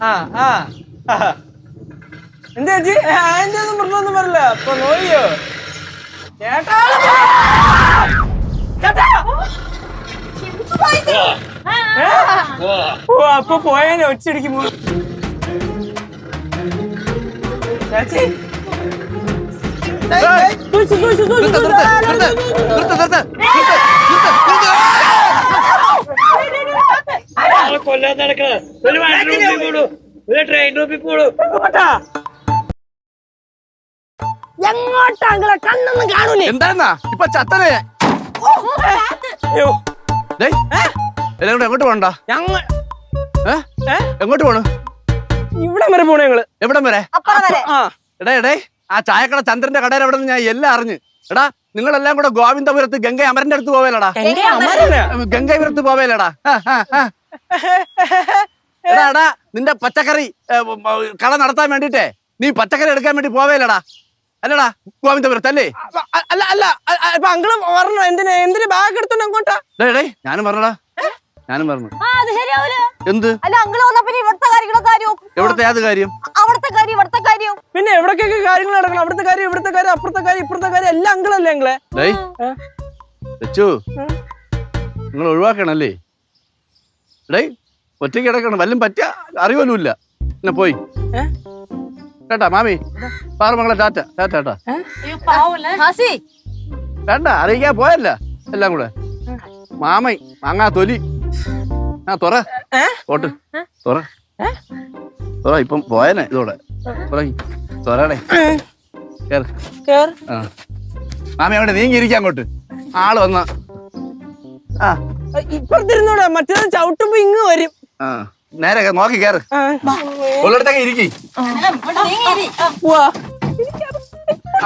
ആ ആ. എന്താ ചേച്ചി? അതിന്റെ ഒന്നും പ്രശ്നമൊന്നും പറയില്ല. അപ്പൊ നോയോ ചേട്ടാ? ഓ അപ്പൊ പോയേനെ ഒച്ചടിക്കുമ്പോ ചേച്ചി? ഏയ്, സൂക്ഷിച്ച്, സൂക്ഷിച്ച്, സൂക്ഷിച്ച്, സൂക്ഷിച്ച്. കൊല്ലാൻ നടക്കണത്. ഒരു വണ്ടി ഒരു ട്രെയിൻ എങ്ങോട്ടാ? എങ്ങോട്ടാ കണ്ണൊന്നും കാണൂലേ? എന്താന്നാ ഇപ്പൊ ചത്തനെ? അയ്യോ. ഡേയ്. എങ്ങോട്ട് പോകണ്ട ഞങ്ങ ഏ? ഏ? എങ്ങോട്ട് പോണു? ഇവിടം വരെ പോണേ ഞങ്ങൾ. എവിടം വരെ? അപ്പുറം വരെ. ആ. എടേ എടേ ആ ചായക്കട ചന്ദ്രന്റെ കടയിൽ എവിടെ നിന്ന് ഞാൻ എല്ലാം അറിഞ്ഞു. എടാ നിങ്ങളെല്ലാം കൂടെ ഗോവിന്ദപുരത്ത് ഗംഗ അമരന്റെ അടുത്ത് പോവേലടാ. ഗംഗപുരത്ത് പോവേലടാ. എടാ എടാ നിന്റെ പച്ചക്കറി കട നടത്താൻ വേണ്ടിട്ടേ നീ പച്ചക്കറി എടുക്കാൻ വേണ്ടി പോവേലടാ. അല്ലടാ ഗോവിന്ദപുരത്ത് അല്ലേ? അല്ല അല്ല അ- അ- ഇപ്പൊ അങ്കിൾ പറഞ്ഞു എന്തിനാ എന്തിന് ബാഗ് എടുത്തോണ്ട് അങ്ങോട്ടാ? ഡേ ഞാനും പറഞ്ഞടാ. ഞാനും പറഞ്ഞു. ആ അത് ശരിയാവൂല എന്ത്? അല്ല അങ്കിൾ വന്നപ്പോ ഇവിടുത്തെ കാര്യങ്ങളൊക്കെ കാര്യവും എവിടത്തെ ഏത് കാര്യം? അവിടുത്തെ കാര്യം ഇവിടുത്തെ കാര്യവും പിന്നെ എവിടേക്കൊക്കെ കാര്യങ്ങൾ നടക്കണം? അവിടുത്തെ കാര്യം ഇവിടുത്തെ കാര്യം അപ്പുറത്തെ കാര്യം ഇപ്പുറത്തെ കാര്യം എല്ലാം അങ്കിളല്ലേ ഏ? നിങ്ങൾ ഒഴിവാക്കണല്ലേ? ഡേയ് ഒറ്റയ്ക്ക് കിടക്കണം വല്ലതും പറ്റ അറിവൊന്നുമില്ല പിന്നെ പോയി? കേട്ടാ മാമി? പാറമംഗളെ ടാറ്റ ടാറ്റ ടാറ്റ ഹാസി വേണ്ട അറിയിക്കാൻ പോയല്ല. എല്ലാം കൂടെ. മാമൈ മാങ്ങാ തൊലി. ആ തുറ. ഓട്ട് തുറ. തുറ ഇപ്പം പോയനെ ഇതോടെ. തുറങ്ങി തുറടേ കേറ്. കേറ്. ആ. മാമി അവിടെ നീങ്ങിയിരിക്കാം അങ്ങോട്ട്. ആൾ വന്ന. ഇപ്പുറത്തിരുന്നോടെ മറ്റേത് ചവിട്ടുമ്പോ ഇങ്ങ് വരും. ആ നേരെ നോക്കി കേറ്. ആ. ഉള്ളിടത്തൊക്കെ ഇരിക്കി.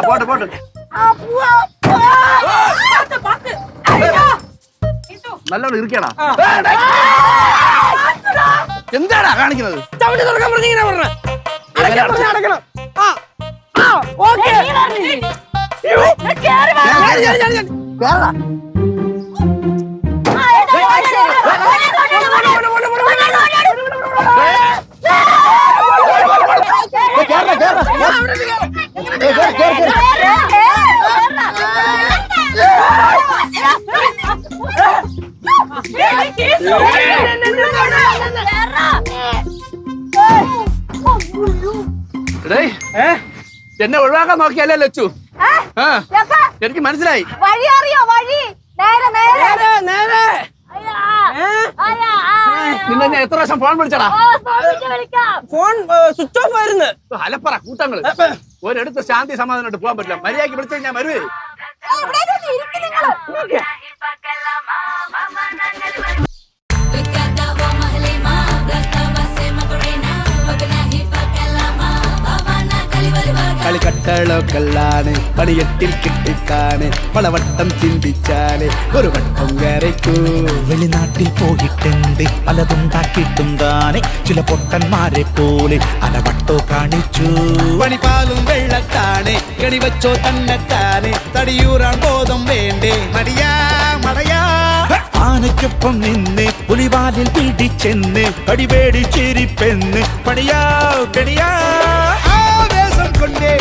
പോട്ട് പോട്ട്. നല്ലോണം ഇരിക്കടാ. എന്താടാ കാണിക്കുന്നത്? ചവിട്ടി തുറക്കാൻ പറഞ്ഞ ഇങ്ങനെ പറഞ്ഞ. ആ ഓക്കേ. എന്നെ ഒഴിവാക്കാൻ നോക്കിയല്ലേ ലച്ചു? എനിക്ക് മനസ്സിലായി. വഴി അറിയോ? വഴി? നേരെ നേരെ. നേരെ. നിന്നെ ഞാൻ എത്ര പ്രാവശ്യം ഫോൺ വിളിച്ചടാ? ഫോൺ സ്വിച്ച് ഓഫ് ആയിരുന്നു. അലപ്പറ കൂട്ടങ്ങൾ. ഒരിടത്ത് ശാന്തി സമാധാനമായിട്ട് പോകാൻ പറ്റില്ല. മര്യാദയ്ക്ക് വിളിച്ചു ഞാൻ വരുവേ എവിടെയെങ്കിലും ഒന്ന് ഇരിക്ക് നിങ്ങള്. കളിക്കട്ടളൊക്കെല്ലാണ് പണിയെട്ടിൽ കിട്ടിക്കാണ് പലവട്ടം ചിന്തിച്ചാല് ഒരു വട്ടം കരയ്ക്കൂ വെളിനാട്ടിൽ പോയിട്ടുണ്ട് പലതുണ്ടാക്കിയിട്ടും താനെ ചില പൊട്ടന്മാരെ പോലെ അലവട്ടോ കാണിച്ചു പണിപ്പാലും വെള്ളത്താണ് കണി വെച്ചോ തന്നെത്താനെ തടിയൂറാൻ ബോധം വേണ്ടേ മടിയാ മടയാ ആനയ്ക്കൊപ്പം നിന്ന് പുലിവാലിൽ പിടിച്ചെന്ന് കടിവേടി ചിരിപ്പെന്ന്. പണിയാ കണിയാ. ആവേശം കൊണ്ടേ